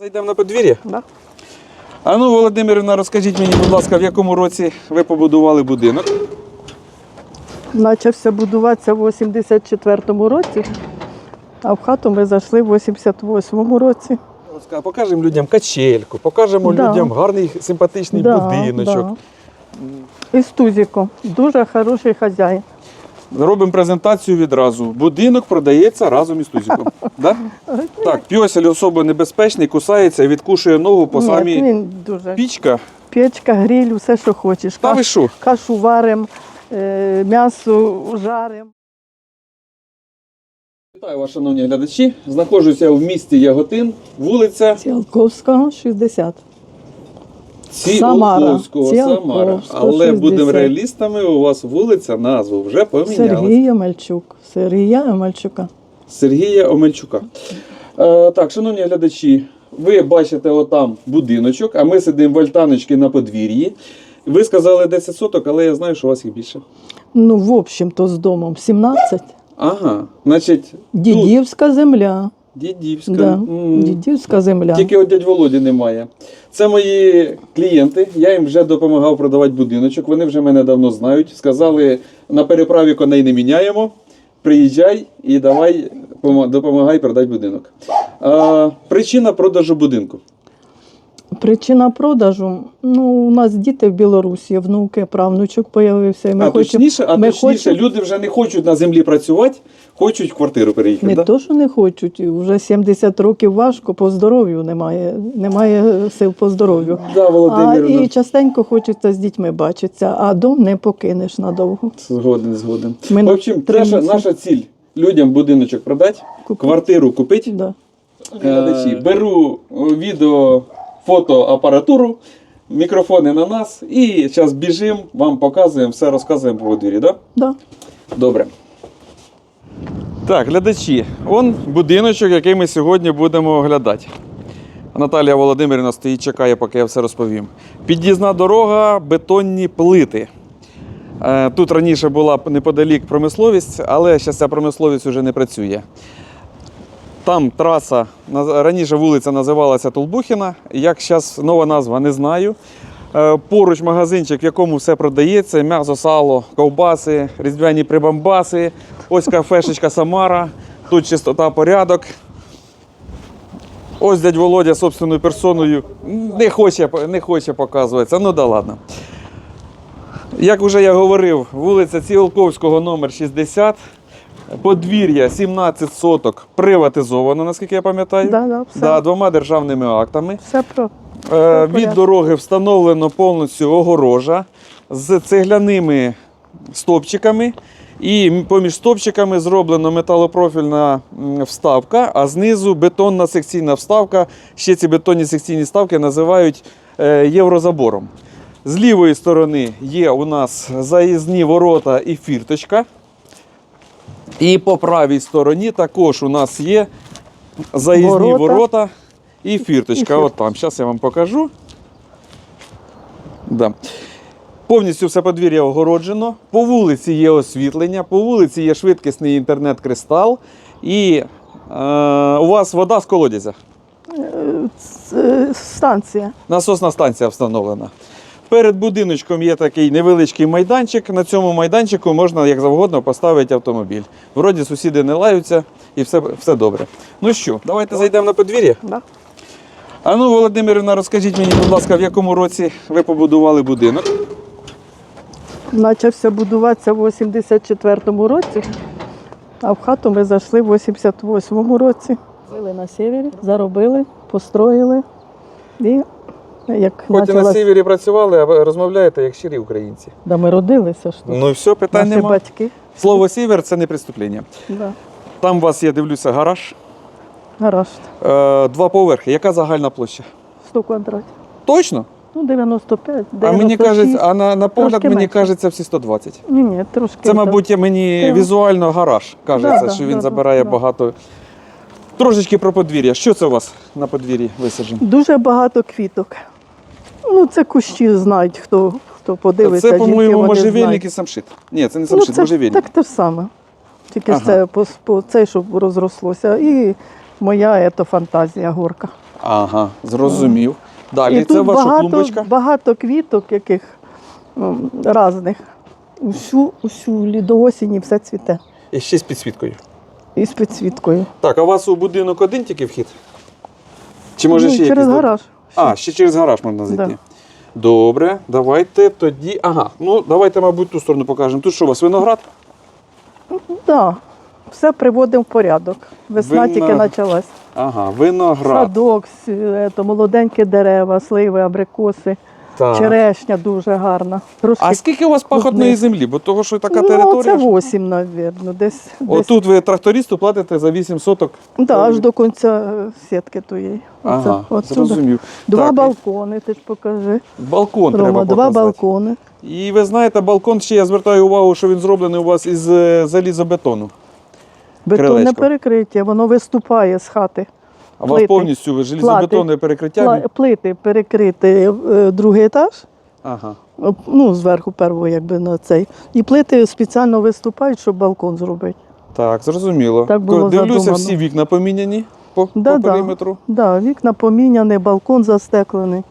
Зайдемо на подвір'я. Да. А ну, Володимирівна, розкажіть мені, будь ласка, в якому році ви побудували будинок? Почався будуватися в 84-му році, а в хату ми зайшли в 88-му році. Покажемо людям качельку, покажемо Да. людям гарний симпатичний будиночок. Да. І з тузиком. Дуже хороший хазяїн. Робимо презентацію відразу. Будинок продається разом із тузиком. да? Так, пьосель особо небезпечний, кусається і відкушує ногу по Ні, самій він дуже. пічка. Печка, гриль, все, що хочеш. Та ви Каш- що? Кашу варимо, е, м'ясо жаримо. Вітаю вас, шановні глядачі. Знаходжуся в місті Яготин, вулиця Ціалковського, 60. Ціолковського Самара. Самара. Ціолковського, Але 60. будемо реалістами, у вас вулиця, назву вже помінялася. Сергій Омельчук. Сергія Омельчука. Сергія Омельчука. Е, так, шановні глядачі, ви бачите отам будиночок, а ми сидимо в альтаночці на подвір'ї. Ви сказали 10 соток, але я знаю, що у вас їх більше. Ну, в общем-то, з домом 17. Ага, значить, тут Дідівська земля. дідівська. Да. М. Дідівська земля. Тільки от дядь Володі немає. Це мої клієнти. Я їм вже допомагав продавати будиночок. Вони вже мене давно знають. Сказали, на переправі коней не міняємо. Приїжджай і давай допомагай продати будинок. А, причина продажу будинку. Причина продажу. Ну, у нас діти в Білорусі, внуки, правнучок появився. Ми а хочемо, точніше, а ми точніше, хочемо- люди вже не хочуть на землі працювати, хочуть в квартиру переїхати. Не да? то, що не хочуть, вже 70 років важко, по здоров'ю немає, немає сил по здоров'ю. Да, А, і частенько хочеться з дітьми бачитися, а дом не покинеш надовго. Згоден, згоден. Ми В общем, наша, наша ціль людям будиночок продати, Купити. квартиру купити. Да. глядачі, беру відео, фотоапаратуру, мікрофони на нас і зараз біжимо, вам показуємо, все розказуємо по двірі, да? Да. Добре. Так, глядачі, он будиночок, який ми сьогодні будемо оглядати. Наталія Володимирівна стоїть, чекає, поки я все розповім. Під'їзна дорога, бетонні плити. Е, Тут раніше була неподалік промисловість, але зараз ця промисловість вже не працює. Там траса, раніше вулиця називалася Толбухіна. Як зараз нова назва, не знаю. Е, Поруч магазинчик, в якому все продається: м'ясо, сало, ковбаси, різдвяні прибамбаси. Ось кафешечка Самара. Тут чистота, порядок. Ось дядь Володя собственною персоною не хоче, не хоче показуватися. Ну да ладно. Як вже я говорив, вулиця Ціолковського, номер 60. Подвір'я 17 соток приватизовано, наскільки я пам'ятаю. Да, да, все. Да, двома державними актами. Все про Е, від дороги встановлено повністю огорожа з цегляними стовпчиками. І поміж стовпчиками зроблено металопрофільна вставка, а знизу бетонна секційна вставка. Ще ці бетонні секційні вставки називають е, єврозабором. З лівої сторони є у нас заїзні ворота і фірточка. І по правій стороні також у нас є заїзні ворота, Ворота. І фірточка. фірточка. От там. Зараз я вам покажу. Да. Повністю все подвір'я огороджено. По вулиці є освітлення, по вулиці є швидкісний інтернет-кристал. І е, у вас вода з колодязя. Це станція. Насосна станція встановлена. Перед будиночком є такий невеличкий майданчик. На цьому майданчику можна як завгодно поставити автомобіль. Вроді сусіди не лаються і все, все добре. Ну що, давайте зайдемо на подвір'я. Да. А ну, Володимирівна, розкажіть мені, будь ласка, в якому році ви побудували будинок? Почався будуватися в 84-му році, а в хату ми зайшли в 88-му році. Жили на севері, заробили, построїли. І як Хоч і на севері працювали, а ви розмовляєте як щирі українці. Да, ми родилися ж тут. Ну і все, питань Наші нема. батьки. Слово сівер це не преступлення. Да. Там у вас є, дивлюся, гараж. Гараж. Е, два поверхи. Яка загальна площа? 100 квадратів. Точно? Ну, 95, А мені кажеться, а на, на погляд Трошки мені менше. кажеться всі 120. Ні, ні, трошки. Це, так. мабуть, мені візуально гараж. Кажеться, Да, що да, він да, забирає да. багато. Трошечки про подвір'я. Що це у вас на подвір'ї висаджено? Дуже багато квіток. Ну, це кущі знають, хто, хто подивиться. Це, по-моєму, можжевельник і самшит. Ні, це не Ну, самшит, це можжевельник. так те ж саме. Тільки Ага. це по, по цей, щоб розрослося. І моя ето, фантазія горка. Ага, зрозумів. Далі І це тут ваша багато, клумбочка. багато квіток, яких м, різних. Усю, усю до осені все цвіте. І ще з підсвіткою. І з підсвіткою. Так, а у вас у будинок один тільки вхід? Чи може Ні, ще через якийсь? гараж. А, ще через гараж можна зайти. Да. Добре, давайте тоді. Ага, ну давайте, мабуть, ту сторону покажемо. Тут що у вас виноград? Да. Все приводимо в порядок. Весна Вина- тільки почалась. Ага, виноград. Садок, с- е, то молоденькі дерева, сливи, абрикоси, Так. черешня дуже гарна. Трошки, А скільки у вас пахотної землі? Бо того, що така ну, територія. це що- 8, мабуть. Десь, десь Отут ви трактористу платите за 8 соток. да, аж до кінця е, сітки тієї. Оце, Ага, отсюда. зрозумів. Два Так, і балкони, ти ж покажи. Балкон Рома, треба два показати. балкони. І ви знаєте, балкон ще я звертаю увагу, що він зроблений у вас із е, залізобетону. Бетонне Крилечко. перекриття, воно виступає з хати. А у вас Плити. повністю ви желізобетонне перекриття. Пла- Плити перекрити е, другий етаж, Ага. е, ну, зверху першого, якби на цей. І плити спеціально виступають, щоб балкон зробити. Так, зрозуміло. Так було Дивлюся, задумано. всі вікна поміняні по, Да, по да. периметру. Да, вікна поміняні, балкон застеклений.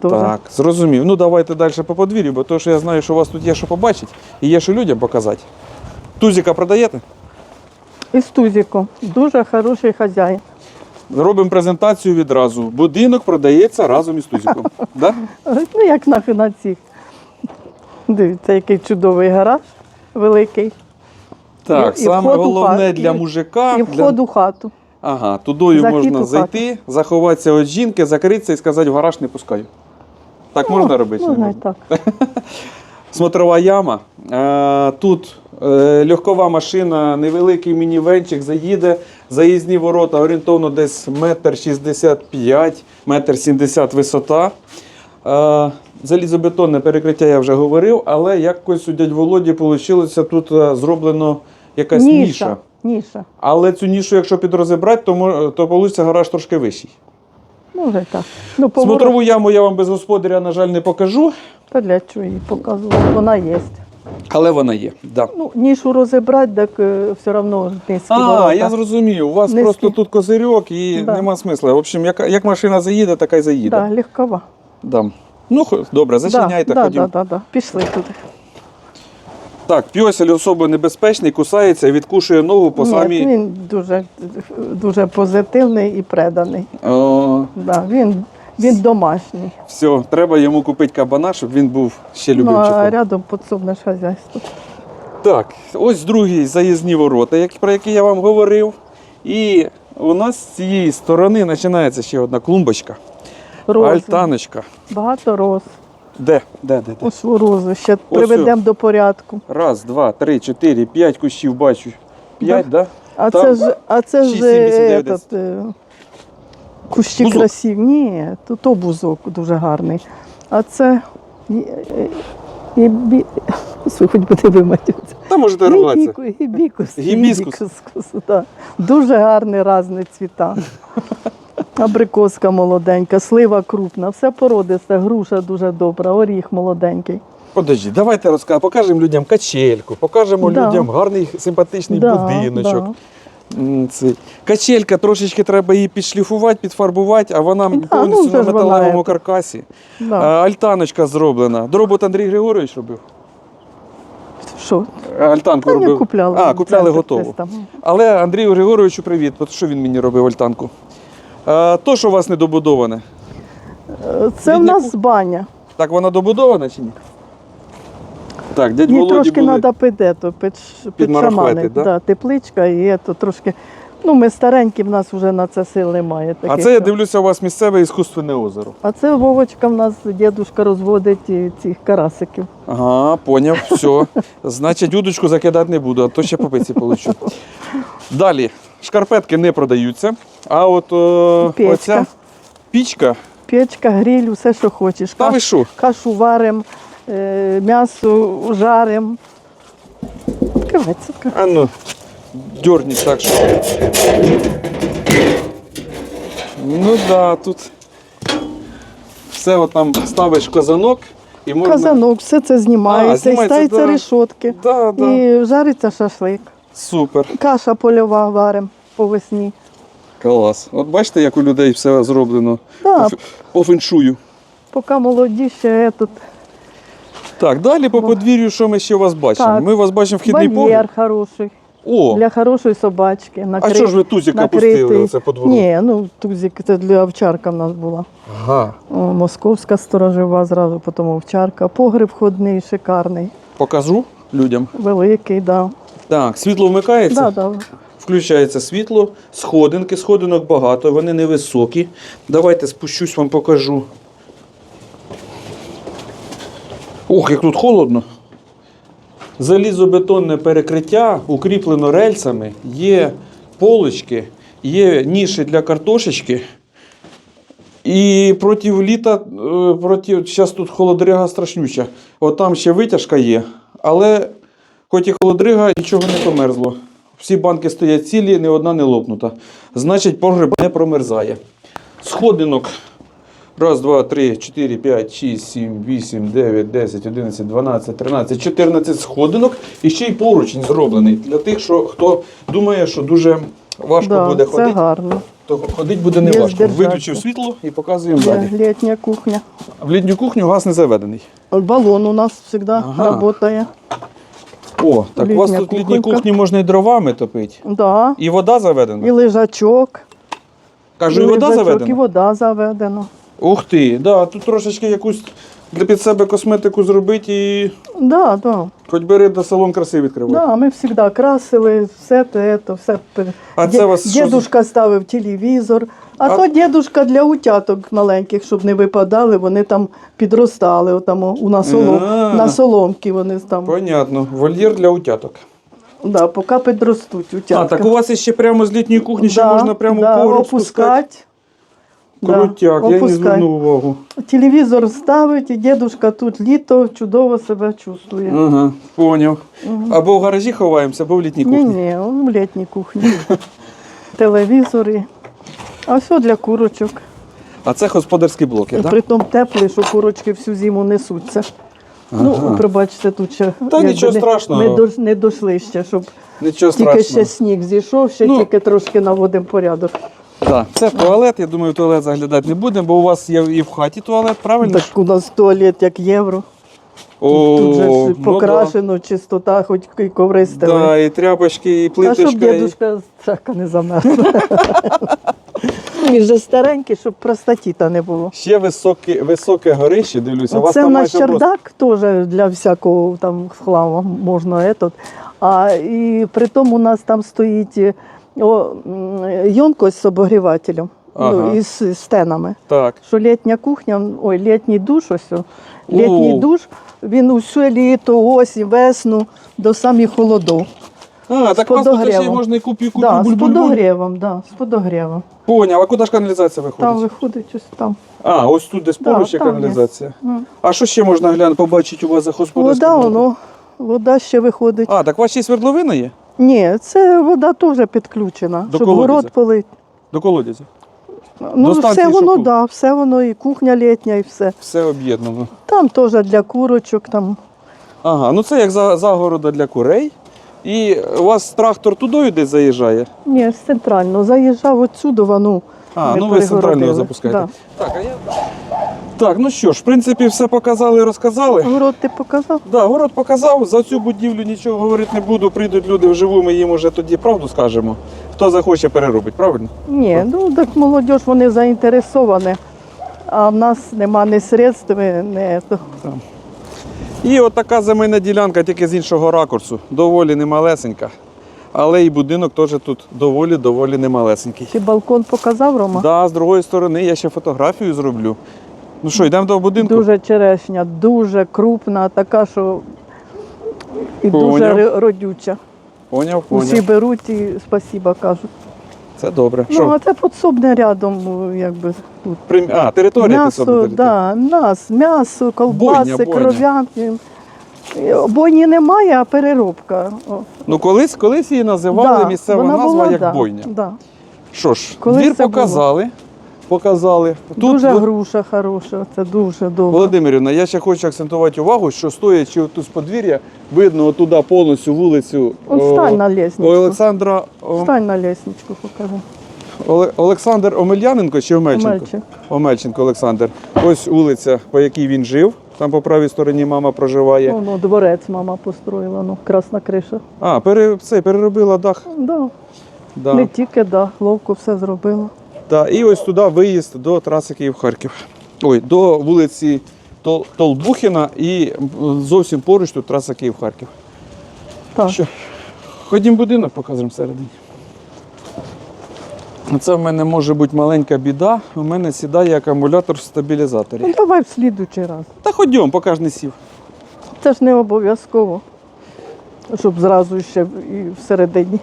Тоже. Так, зрозумів. Ну давайте далі по подвір'ю, бо то, що я знаю, що у вас тут є що побачити і є що людям показати. Тузіка продаєте? І з тузиком. Дуже хороший хазяїн. Робимо презентацію відразу. Будинок продається разом із Тузіком. да? Ну, як на, на цих. Дивіться, який чудовий гараж великий. Так, І- і саме вход у головне хат, для і- мужика. І для- вход у хату. Ага, тудою Захід можна у хату. зайти, заховатися від жінки, закритися і сказати, в гараж не пускаю. Так можна робити? чи не Можна і можна? так. Смотрова яма. Е, Тут легкова машина, невеликий мінівенчик заїде. Заїзні ворота орієнтовно десь метр 65, метр 70 висота. Е, Залізобетонне перекриття я вже говорив, але якось у дядь Володі вийшло тут е, зроблено якась ніша. Ніша. Ніша. Але цю нішу, якщо підрозібрати, то, то вийде гараж трошки вищий. Може так. Ну, Смотрову яму я вам без господаря, на жаль, не покажу, та для чого її показувати? Вона є. Але вона є. Да. Ну, нішу розібрати, так е, все одно низькі А, ворота. я зрозумів. У вас Низькі. просто тут козирьок і Да. нема смисла. В общем, як, як машина заїде, така й заїде. Да, легкова. Да. Ну, хо- добре, зачиняйте, да, да, ходімо. да, да, да. Пішли туди. Так, пьосель особо небезпечний, кусається відкушує ногу по Ні, самій. він дуже, дуже позитивний і преданий. О, Да, він, він домашній. все, треба йому купити кабана, щоб він був ще Ну, любимчиком. а рядом підсобне хазяйство. Так, ось другі заїзні ворота, про які я вам говорив. І у нас з цієї сторони починається ще одна клумбочка. Рози. Альтаночка. Багато роз. Де? Де, де, де? Ось у рози. Ще приведемо до порядку. Раз, два, три, чотири, п'ять кущів бачу. П'ять, да? А Там це ж, а це ж сім, вісім, е, дев'ять, этот, е, кущі Бузок. красиві. Ні, то, то бузок дуже гарний. А це і, і, і, хоч буде виматюватися. Та можете рватися. Гібікус. Гібіскус. гібіскус, да. Дуже гарний різний цвіта. Абрикоска молоденька, слива крупна, все породисте, груша дуже добра, оріх молоденький. Подожди, давайте розкажемо, покажемо людям качельку, покажемо Да. людям гарний симпатичний Да, будиночок. да. Цей. Качелька трошечки треба її підшліфувати, підфарбувати, а вона ну, повністю вже на вона металевому каркасі. Да. Альтаночка зроблена. Дробот Андрій Григорович робив. Що? Альтанку Та робив. купляли. А, купляли готову. Але Андрію Григоровичу привіт, бо що він мені робив альтанку. А, то, що у вас недобудоване, Е, Це в Бідняку. нас баня. так вона добудована чи ні? Так, дядь Їй Володі трошки були. треба підето, під, Підмарахвати, підшаманити. да? Да, тепличка і то трошки. Ну, ми старенькі, в нас вже на це сил немає. А таких, це я що- дивлюся, у вас місцеве іскусственне озеро. А це Вовочка в нас дідушка розводить цих карасиків. Ага, поняв, все. Значить, удочку закидати не буду, а то ще по пиці получу. Далі, шкарпетки не продаються. А от о, Печка. оця пічка, Печка, гриль, все, що хочеш. та ви що? кашу варимо, е, м'ясо жаримо. Відкривається. А ну, дьорніть так, що. Ну да, тут все от там ставиш казанок і можна. Казанок, все це А, знімається, і знімається, ставиться да. решотки. Да, да. І жариться шашлик. Супер. Каша польова варимо по весні. Клас. От бачите, як у людей все зроблено Да, по, фе- по феншую. поки молоді ще тут Так, далі по подвір'ю, що ми ще у вас бачимо? Так. Ми вас бачимо вхідний вольєр погляд. хороший. О, Для хорошої собачки. а що ж ви тузика накритий. пустили оце по двору? Ні, ну тузик це для овчарка в нас була. Ага. О, московська сторожова зразу, потім овчарка. Погреб входний, шикарний, Покажу людям. великий, да. Так, світло вмикається. Да, да. Включається світло, сходинки, сходинок багато, вони невисокі. Давайте спущусь, вам покажу. Ох, як тут холодно. Залізобетонне перекриття, укріплено рельсами, є полочки, є ніші для картошечки. І проти літа, е, проти, зараз тут холодряга страшнюча. От там ще витяжка є, але хоч і холодрига, нічого не померзло. Всі банки стоять цілі, ні одна не лопнута. Значить, погреб не промерзає. Сходинок. Раз, два, три, чотири, п'ять, шість, сім, вісім, дев'ять, десять, одинадцять, дванадцять, тринадцять, чотирнадцять сходинок. І ще й поручень зроблений. Для тих, що хто думає, що дуже важко да, буде це ходити, гарно. то ходити буде не важко. Виключив світло і показуємо Є далі. літня кухня. В літню кухню газ не заведений. Балон у нас завжди Ага. працює. О, так у вас тут в літній кухні можна і дровами топити. Да. І вода заведена. І лежачок. Кажу, і вода лежачок, І вода заведена. Ух ти, да, тут трошечки якусь для під себе косметику зробити і Да, да. хоч бери до салон краси відкривати. Да, ми завжди красили, все те, то, все. А це вас що Дідушка ставив телевізор, а, А- то дідушка для утяток маленьких, щоб не випадали, вони там підростали отам, у на, солом, А. на соломки вони там. Понятно. Вольєр для утяток. Да, поки підростуть утятка. А, так у вас ще прямо з літньої кухні ще можна прямо да, спускати. опускати. Крутяк, я не звернув увагу. Телевізор ставить, і дідушка тут літо чудово себе чувствує. Ага, поняв. Або в гаражі ховаємося, або в літній кухні. ні, ні, в літній кухні. Телевізори. А все для курочок. А це господарські блоки, так? Притом теплий, що курочки всю зиму несуться. Ну, пробачте, тут ще Та якби нічого не- страшного. Ми до- не дійшли ще, щоб Нічого тільки страшного. ще сніг зійшов, ще Ну. тільки трошки наводимо порядок. Так, це туалет, я думаю, в туалет заглядати не будемо, бо у вас є і в хаті туалет, правильно? Так у нас туалет як євро. О, тут же ж ну покрашено, чистота, хоч і коври да. і тряпочки, і А плиточка. щоб і... дідушка не замерзла. Він же старенький, щоб простатіта не було. Ще високе, високе горище, дивлюся. у вас Це там нас майже просто- чердак теж для всякого там хламу можна. Этот. А і при тому у нас там стоїть о, м, йонкость з обогрівателем. Ага. Ну, із стенами. Так. Що літня кухня, ой, літній душ, ось. о, Літній душ, він усе літо, осінь, весну, до самих холодов. А, так у вас можна і купі купі Да, з подогрівом, да, з подогрівом. Поняв, а куди ж каналізація виходить? Там виходить ось там. А, ось тут десь Да, поруч є там є. каналізація. М. А що ще можна глянути, побачити у вас за господарським Вода, воно, вода ще виходить. А, так у вас ще свердловина є? Ні, це вода теж підключена, До щоб колодязя? город полить. До колодязя. Ну, станції все воно, Шовков? да, все воно, і кухня літня, і все. Все об'єднано. Там теж для курочок, там. Ага, ну це як за- загорода для курей. І у вас трактор туди десь заїжджає? Ні, з центрально. Заїжджав отсюди, ну. А, ми ну ви з центрального запускаєте. Да. Так, а я... так, ну що ж, в принципі, все показали, і розказали. Город ти показав? Да, город показав, за цю будівлю нічого говорити не буду. Прийдуть люди вживу, ми їм уже тоді правду скажемо. Хто захоче, переробить, правильно? Ні, ну так молодь, вони заінтересовані. А в нас нема ні средств, ні. то. І от така земельна ділянка, тільки з іншого ракурсу. Доволі немалесенька. Але і будинок теж тут доволі-доволі немалесенький. Ти балкон показав, Рома? Да, з другої сторони я ще фотографію зроблю. Ну що, йдемо до будинку? Дуже черешня, дуже крупна, така, що і Поняв. дуже родюча. Поняв, Усі беруть і спасіба кажуть. Це добре. Ну, Що? а це підсобне рядом, якби тут. Прим... А, територія підсобна М'ясо, да, нас, м'ясо, колбаси, Бойня, кров'янки. Е, Бойні немає, а переробка. О, Ну колись, колись її називали да, місцева вона назва була, як да, бойня. Да. Що ж, Колись двір це показали. Показали. Тут дуже ви- груша хороша, це дуже добре. Володимирівна, я ще хочу акцентувати увагу, що стоячи тут з подвір'я, видно туди повністю вулицю Он о, встань на лестничку. Олександра. о, Встань на лестничку, покажи. Оле- Олександр Омельяненко чи Омельченко? Омельченко. Омельченко Олександр. Ось вулиця, по якій він жив. Там по правій стороні мама проживає. Ну, ну, дворець мама построїла, ну, красна криша. А, пере, це, переробила дах. Да. Да. Не тільки, да, ловко все зробила. Да. І ось туди виїзд до траси Київ-Харків. Ой, до вулиці Тол- Толбухіна і зовсім поруч тут траса Київ-Харків. Так. Що? Ходім будинок, покажемо всередині. Це в мене може бути маленька біда. У мене сідає акумулятор в стабілізаторі. Ну, давай в слідуючий раз. Та ходімо, поки ж не сів. Це ж не обов'язково, щоб зразу ще і всередині.